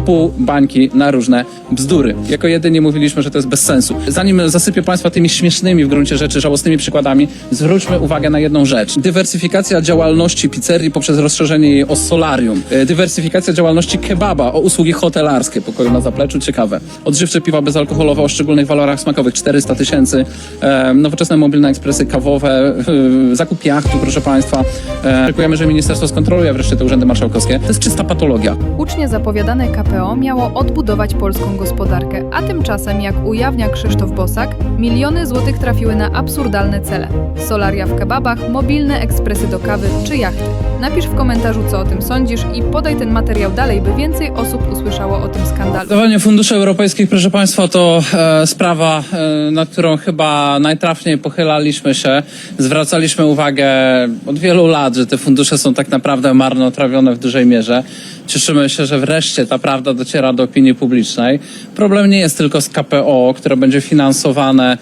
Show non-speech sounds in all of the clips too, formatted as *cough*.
pół bańki na różne bzdury. Jako jedyni mówiliśmy, że to jest bez sensu. Zanim zasypię Państwa tymi śmiesznymi w gruncie rzeczy, żałosnymi przykładami, zwróćmy uwagę na jedną rzecz. Dywersyfikacja działalności pizzerii poprzez rozszerzenie jej o solarium. E, Dywersyfikacja działalności kebaba o usługi hotelarskie, pokoju na zapleczu, ciekawe. Odżywcze piwa bezalkoholowe o szczególnych walorach smakowych, 400 tysięcy. E, nowoczesne mobilne ekspresy kawowe, e, zakup jachtu, proszę Państwa. E, że ministerstwo skontroluje wreszcie te urzędy marszałkowskie. To jest czysta patologia. Hucznie zapowiadane KPO miało odbudować polską gospodarkę, a tymczasem, jak ujawnia Krzysztof Bosak, miliony złotych trafiły na absurdalne cele. Solaria w kebabach, mobilne ekspresy do kawy czy jachty. Napisz w komentarzu, co o tym sądzisz i podaj ten materiał dalej, by więcej osób usłyszało o tym skandalu. Dawanie funduszy europejskich, proszę Państwa, to e, sprawa, e, nad którą chyba najtrafniej pochylaliśmy się. Zwracaliśmy uwagę od wielu lat, że te fundusze są tak naprawdę marnotrawione w dużej mierze. Cieszymy się, że wreszcie ta prawda dociera do opinii publicznej. Problem nie jest tylko z KPO, które będzie finansowane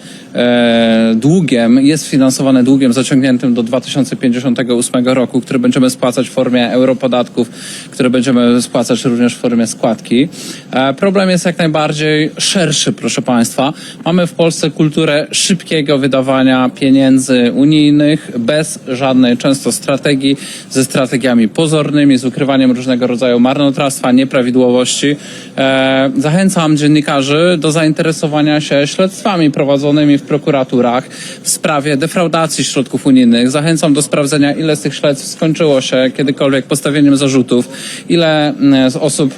długiem, jest finansowane długiem zaciągniętym do 2058 roku, który będziemy spłacać w formie europodatków, które będziemy spłacać również w formie składki. E, problem jest jak najbardziej szerszy, proszę Państwa. Mamy w Polsce kulturę szybkiego wydawania pieniędzy unijnych bez żadnej często strategii, ze strategiami pozornymi, z ukrywaniem różnego rodzaju marnotrawstwa, nieprawidłowości. E, zachęcam dziennikarzy do zainteresowania się śledztwami prowadzonymi w prokuraturach w sprawie defraudacji środków unijnych. Zachęcam do sprawdzenia, ile z tych śledztw skończyło się kiedykolwiek postawieniem zarzutów, ile mm, z osób,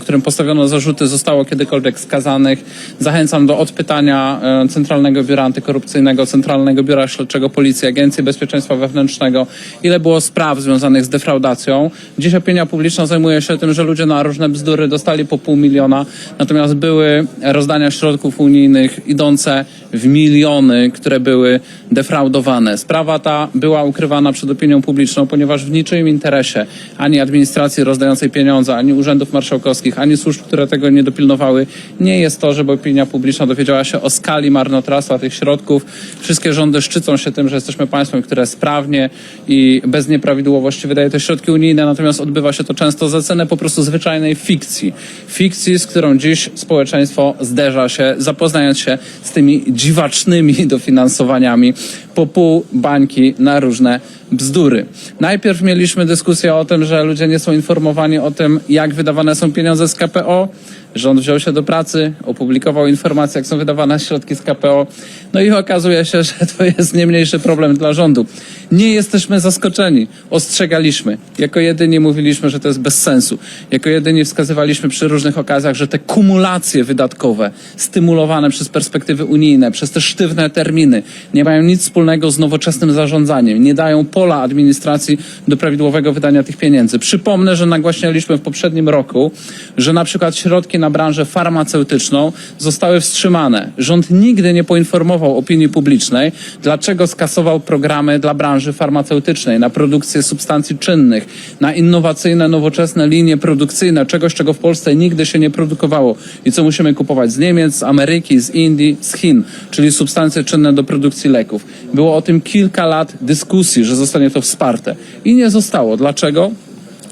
którym postawiono zarzuty, zostało kiedykolwiek skazanych. Zachęcam do odpytania Centralnego Biura Antykorupcyjnego, Centralnego Biura Śledczego Policji, Agencji Bezpieczeństwa Wewnętrznego, ile było spraw związanych z defraudacją. Dziś opinia publiczna zajmuje się tym, że ludzie na różne bzdury dostali po pół miliona, natomiast były rozdania środków unijnych idące w miliony, które były defraudowane. Sprawa ta była ukrywana przed opinią publiczną, ponieważ w niczym interesie ani administracji rozdającej pieniądze, ani urzędów marszałkowskich, ani służb, które tego nie dopilnowały, nie jest to, żeby opinia publiczna dowiedziała się o skali marnotrawstwa tych środków. Wszystkie rządy szczycą się tym, że jesteśmy państwem, które sprawnie i bez nieprawidłowości wydaje te środki unijne, natomiast odbywa się to często za cenę po prostu zwyczajnej fikcji. Fikcji, z którą dziś społeczeństwo zderza się, zapoznając się z tymi dziwacznymi *laughs* dofinansowaniami po pół bańki na różne bzdury. Najpierw mieliśmy dyskusję o tym, że ludzie nie są informowani o tym, jak wydawane są pieniądze z KPO. Rząd wziął się do pracy, opublikował informacje, jak są wydawane środki z KPO. No i okazuje się, że to jest nie mniejszy problem dla rządu. Nie jesteśmy zaskoczeni. Ostrzegaliśmy. Jako jedyni mówiliśmy, że to jest bez sensu. Jako jedyni wskazywaliśmy przy różnych okazjach, że te kumulacje wydatkowe stymulowane przez perspektywy unijne, przez te sztywne terminy nie mają nic wspólnego z nowoczesnym zarządzaniem. Nie dają pola administracji do prawidłowego wydania tych pieniędzy. Przypomnę, że nagłaśnialiśmy w poprzednim roku, że na przykład środki na branżę farmaceutyczną zostały wstrzymane. Rząd nigdy nie poinformował opinii publicznej, dlaczego skasował programy dla branży farmaceutycznej na produkcję substancji czynnych, na innowacyjne, nowoczesne linie produkcyjne, czegoś, czego w Polsce nigdy się nie produkowało i co musimy kupować z Niemiec, z Ameryki, z Indii, z Chin, czyli substancje czynne do produkcji leków. Było o tym kilka lat dyskusji, że zostanie to wsparte i nie zostało. Dlaczego?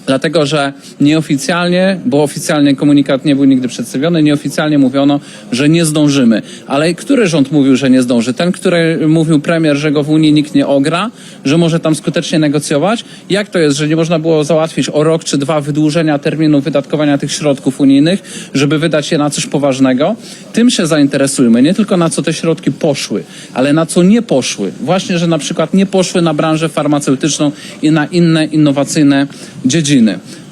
Dlatego, że nieoficjalnie, bo oficjalnie komunikat nie był nigdy przedstawiony, nieoficjalnie mówiono, że nie zdążymy. Ale który rząd mówił, że nie zdąży? Ten, który mówił premier, że go w Unii nikt nie ogra, że może tam skutecznie negocjować? Jak to jest, że nie można było załatwić o rok czy dwa wydłużenia terminu wydatkowania tych środków unijnych, żeby wydać je na coś poważnego? Tym się zainteresujmy, nie tylko na co te środki poszły, ale na co nie poszły. Właśnie, że na przykład nie poszły na branżę farmaceutyczną i na inne innowacyjne dziedziny.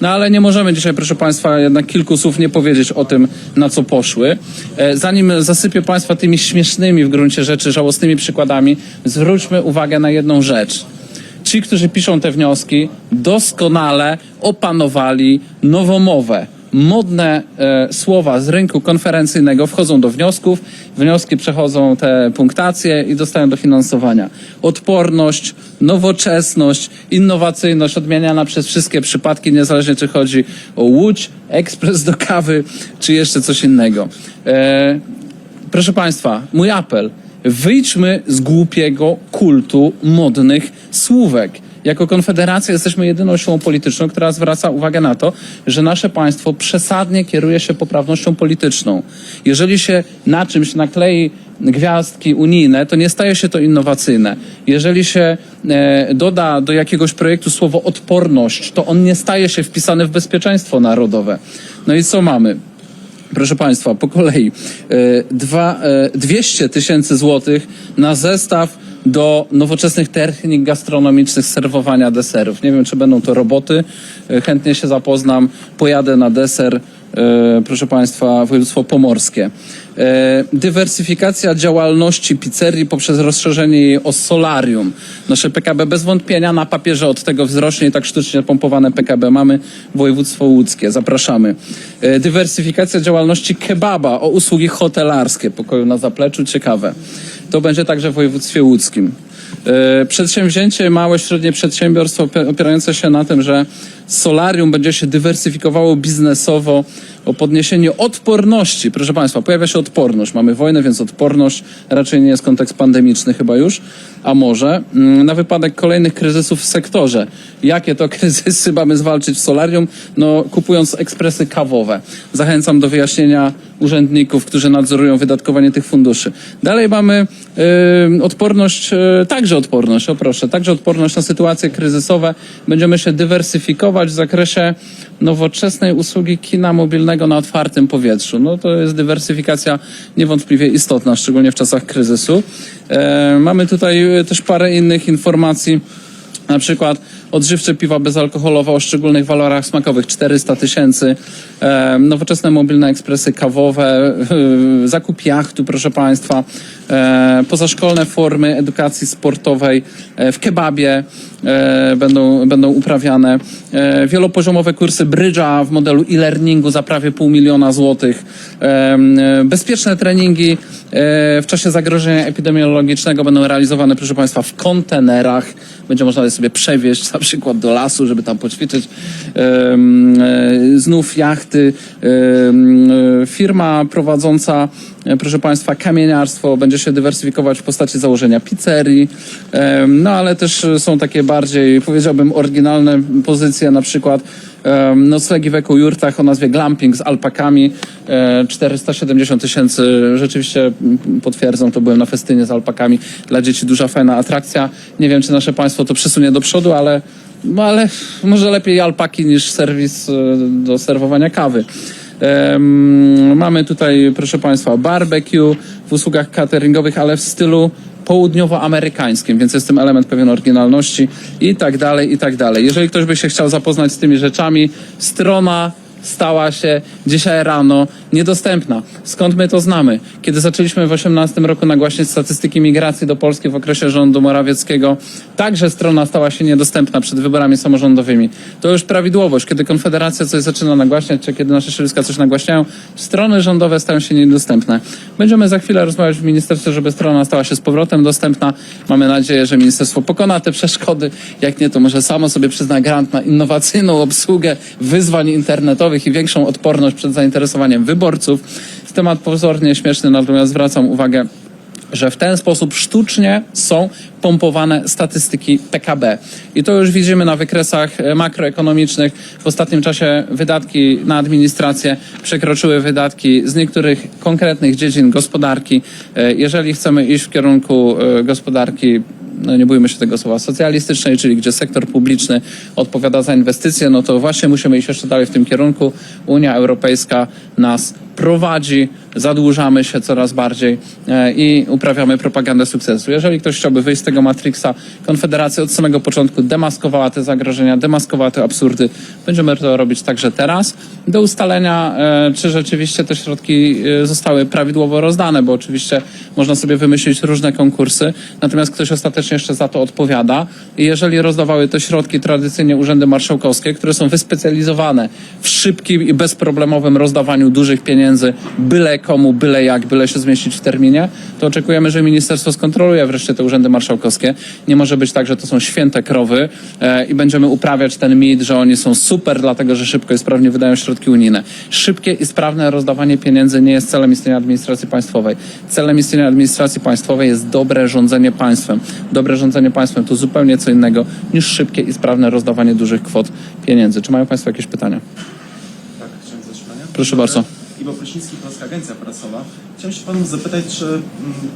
No ale nie możemy dzisiaj, proszę Państwa, jednak kilku słów nie powiedzieć o tym, na co poszły. E, Zanim zasypię Państwa tymi śmiesznymi w gruncie rzeczy, żałosnymi przykładami, zwróćmy uwagę na jedną rzecz. Ci, którzy piszą te wnioski, doskonale opanowali nowomowę. Modne e, słowa z rynku konferencyjnego wchodzą do wniosków, wnioski przechodzą te punktacje i dostają dofinansowania. Odporność, nowoczesność, innowacyjność odmieniana przez wszystkie przypadki, niezależnie czy chodzi o łódź, ekspres do kawy, czy jeszcze coś innego. E, proszę Państwa, mój apel. Wyjdźmy z głupiego kultu modnych słówek. Jako Konfederacja jesteśmy jedyną siłą polityczną, która zwraca uwagę na to, że nasze państwo przesadnie kieruje się poprawnością polityczną. Jeżeli się na czymś naklei gwiazdki unijne, to nie staje się to innowacyjne. Jeżeli się e, doda do jakiegoś projektu słowo odporność, to on nie staje się wpisany w bezpieczeństwo narodowe. No i co mamy? Proszę Państwa, po kolei. E, Dwa, e, 200 tysięcy złotych na zestaw do nowoczesnych technik gastronomicznych serwowania deserów. Nie wiem, czy będą to roboty. E, Chętnie się zapoznam. Pojadę na deser. e, Proszę Państwa, województwo pomorskie. E, Dywersyfikacja działalności pizzerii poprzez rozszerzenie jej o solarium. Nasze PKB bez wątpienia na papierze od tego wzrośnie i tak sztucznie pompowane PKB mamy województwo łódzkie. Zapraszamy. Dywersyfikacja działalności kebaba o usługi hotelarskie. Pokoju na zapleczu. Ciekawe. To będzie także w województwie łódzkim. E, Przedsięwzięcie, małe, średnie przedsiębiorstwo opi- opierające się na tym, że solarium będzie się dywersyfikowało biznesowo o podniesienie odporności. Proszę Państwa, pojawia się odporność. Mamy wojnę, więc odporność raczej nie jest kontekst pandemiczny chyba już, a może mm, na wypadek kolejnych kryzysów w sektorze. Jakie to *laughs* kryzysy mamy zwalczyć w solarium? No, kupując ekspresy kawowe. Zachęcam do wyjaśnienia urzędników, którzy nadzorują wydatkowanie tych funduszy. Dalej mamy odporność, y, także odporność, o proszę, także odporność na sytuacje kryzysowe. Będziemy się dywersyfikować w zakresie nowoczesnej usługi kina mobilnego na otwartym powietrzu. No to jest dywersyfikacja niewątpliwie istotna, szczególnie w czasach kryzysu. E, mamy tutaj y, też parę innych informacji. Na przykład odżywcze piwa bezalkoholowe o szczególnych walorach smakowych 400 tysięcy, e, nowoczesne mobilne ekspresy kawowe, e, zakup jachtu, proszę Państwa, e, pozaszkolne formy edukacji sportowej e, w kebabie e, będą, będą uprawiane, e, wielopoziomowe kursy brydża w modelu e-learningu za prawie pół miliona złotych, e, e, bezpieczne treningi e, w czasie zagrożenia epidemiologicznego będą realizowane, proszę Państwa, w kontenerach. Będzie można je sobie przewieźć na przykład do lasu, żeby tam poćwiczyć. E, Znów jachty. E, Firma prowadząca, e, proszę Państwa, kamieniarstwo będzie się dywersyfikować w postaci założenia pizzerii. No ale też e, są takie bardziej, powiedziałbym, oryginalne pozycje, na przykład noclegi w ekojurtach o nazwie glamping z alpakami. E, 470 tysięcy, rzeczywiście mm, potwierdzam, to byłem na festynie z alpakami. Dla dzieci duża, fajna atrakcja. Nie wiem, czy nasze państwo to przesunie do przodu, ale, no ale może lepiej alpaki niż serwis e, do serwowania kawy. Mamy tutaj, proszę Państwa, barbecue w usługach cateringowych, ale w stylu południowoamerykańskim, więc jest tym element pewien oryginalności i tak dalej, i tak dalej. Jeżeli ktoś by się chciał zapoznać z tymi rzeczami, strona stała się dzisiaj rano niedostępna. Skąd my to znamy? Kiedy zaczęliśmy w 2018 roku nagłaśniać statystyki migracji do Polski w okresie rządu Morawieckiego, także strona stała się niedostępna przed wyborami samorządowymi. To już prawidłowość. Kiedy Konfederacja coś zaczyna nagłaśniać, czy kiedy nasze środowiska coś nagłaśniają, strony rządowe stają się niedostępne. Będziemy za chwilę rozmawiać w ministerstwie, żeby strona stała się z powrotem dostępna. Mamy nadzieję, że ministerstwo pokona te przeszkody. Jak nie, to może samo sobie przyzna grant na innowacyjną obsługę wyzwań internetowych i większą odporność przed zainteresowaniem wyborców. Temat pozornie śmieszny, natomiast zwracam uwagę że w ten sposób sztucznie są pompowane statystyki PKB. I to już widzimy na wykresach e, makroekonomicznych. W ostatnim czasie wydatki na administrację przekroczyły wydatki z niektórych konkretnych dziedzin gospodarki. E, Jeżeli chcemy iść w kierunku e, gospodarki no nie bójmy się tego słowa, socjalistycznej, czyli gdzie sektor publiczny odpowiada za inwestycje, no to właśnie musimy iść jeszcze dalej w tym kierunku. Unia Europejska nas prowadzi, zadłużamy się coraz bardziej e, i uprawiamy propagandę sukcesu. Jeżeli ktoś chciałby wyjść z tego Matrixa, Konfederacja od samego początku demaskowała te zagrożenia, demaskowała te absurdy. Będziemy to robić także teraz, do ustalenia, e, czy rzeczywiście te środki e, zostały prawidłowo rozdane, bo oczywiście można sobie wymyślić różne konkursy, natomiast ktoś ostatecznie jeszcze za to odpowiada. I jeżeli rozdawały te środki tradycyjnie urzędy marszałkowskie, które są wyspecjalizowane w szybkim i bezproblemowym rozdawaniu dużych pieniędzy, pieniędzy byle komu, byle jak, byle się zmieścić w terminie, to oczekujemy, że ministerstwo skontroluje wreszcie te urzędy marszałkowskie. Nie może być tak, że to są święte krowy e, i będziemy uprawiać ten mit, że oni są super, dlatego że szybko i sprawnie wydają środki unijne. Szybkie i sprawne rozdawanie pieniędzy nie jest celem istnienia administracji państwowej. Celem istnienia administracji państwowej jest dobre rządzenie państwem. Dobre rządzenie państwem to zupełnie co innego niż szybkie i sprawne rozdawanie dużych kwot pieniędzy. Czy mają Państwo jakieś pytania? Tak, chciałem zadać pytanie. Proszę bardzo. Iwo Prysiński, Polska Agencja Prasowa. Chciałem się Panu zapytać, czy mm,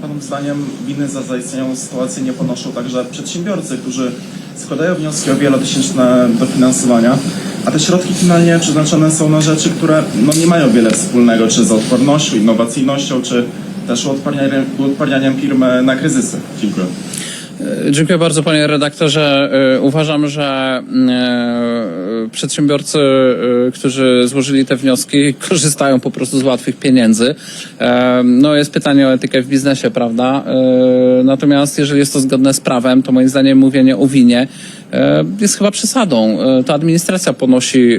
Panom zdaniem winy za zaistniałą sytuację nie ponoszą także przedsiębiorcy, którzy składają wnioski o wielotysięczne dofinansowania, a te środki finalnie przeznaczone są na rzeczy, które no, nie mają wiele wspólnego, czy z odpornością, innowacyjnością, czy też uodparnianiem, uodparnianiem firmy na kryzysy. Dziękuję. Dziękuję bardzo panie redaktorze. E, Uważam, że e, przedsiębiorcy, e, którzy złożyli te wnioski, *laughs* korzystają po prostu z łatwych pieniędzy. No jest pytanie o etykę w biznesie, prawda? Natomiast jeżeli jest to zgodne z prawem, to moim zdaniem mówienie o winie jest chyba przesadą. To administracja ponosi,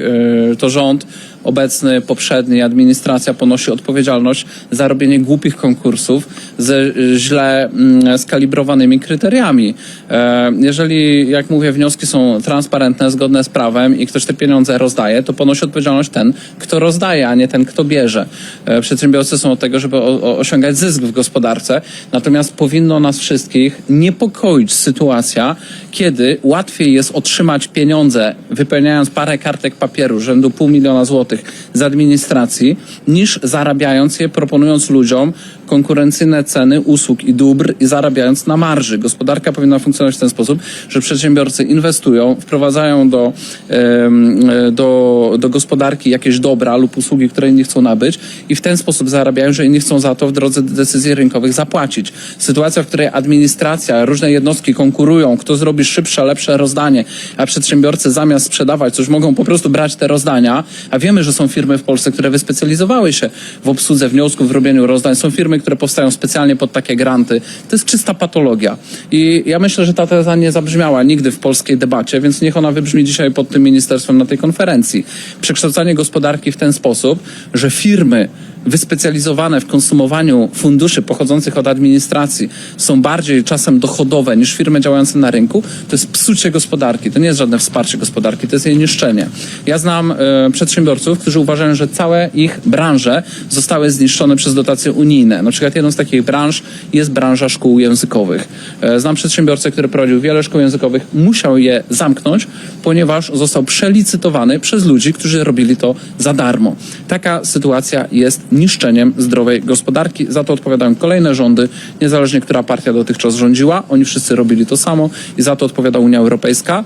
to rząd obecny, poprzedni, administracja ponosi odpowiedzialność za robienie głupich konkursów ze e, źle mm, skalibrowanymi kryteriami. E, Jeżeli, jak mówię, wnioski są transparentne, zgodne z prawem i ktoś te pieniądze rozdaje, to ponosi odpowiedzialność ten, kto rozdaje, a nie ten, kto bierze. E, Przedsiębiorcy są od tego, żeby osiągać zysk w gospodarce, natomiast powinno nas wszystkich niepokoić sytuacja, kiedy łatwiej jest otrzymać pieniądze, wypełniając parę kartek papieru rzędu pół miliona złotych z administracji, niż zarabiając je, proponując ludziom konkurencyjne ceny usług i dóbr i zarabiając na marży. Gospodarka powinna funkcjonować w ten sposób, że przedsiębiorcy inwestują, wprowadzają do, e, do, do gospodarki jakieś dobra lub usługi, które inni chcą nabyć i w ten sposób zarabiają, że inni chcą za to w drodze decyzji rynkowych zapłacić. Sytuacja, w której administracja, różne jednostki konkurują, kto zrobi szybsze, lepsze rozdanie, a przedsiębiorcy zamiast sprzedawać coś mogą po prostu brać te rozdania, a wiemy, że są firmy w Polsce, które wyspecjalizowały się w obsłudze wniosków, w robieniu rozdań, są firmy, które powstają specjalnie pod takie granty. To jest czysta patologia. I ja myślę, że ta teza nie zabrzmiała nigdy w polskiej debacie, więc niech ona wybrzmi dzisiaj pod tym ministerstwem na tej konferencji. Przekształcanie gospodarki w ten sposób, że firmy wyspecjalizowane w konsumowaniu funduszy pochodzących od administracji są bardziej czasem dochodowe niż firmy działające na rynku, to jest psucie gospodarki. To nie jest żadne wsparcie gospodarki, to jest jej niszczenie. Ja znam e, przedsiębiorców, którzy uważają, że całe ich branże zostały zniszczone przez dotacje unijne. Na przykład jedną z takich branż jest branża szkół językowych. E, znam przedsiębiorcę, który prowadził wiele szkół językowych, musiał je zamknąć, ponieważ został przelicytowany przez ludzi, którzy robili to za darmo. Taka sytuacja jest niszczeniem zdrowej gospodarki. Za to odpowiadają kolejne rządy, niezależnie która partia dotychczas rządziła. Oni wszyscy robili to samo i za to odpowiada Unia Europejska.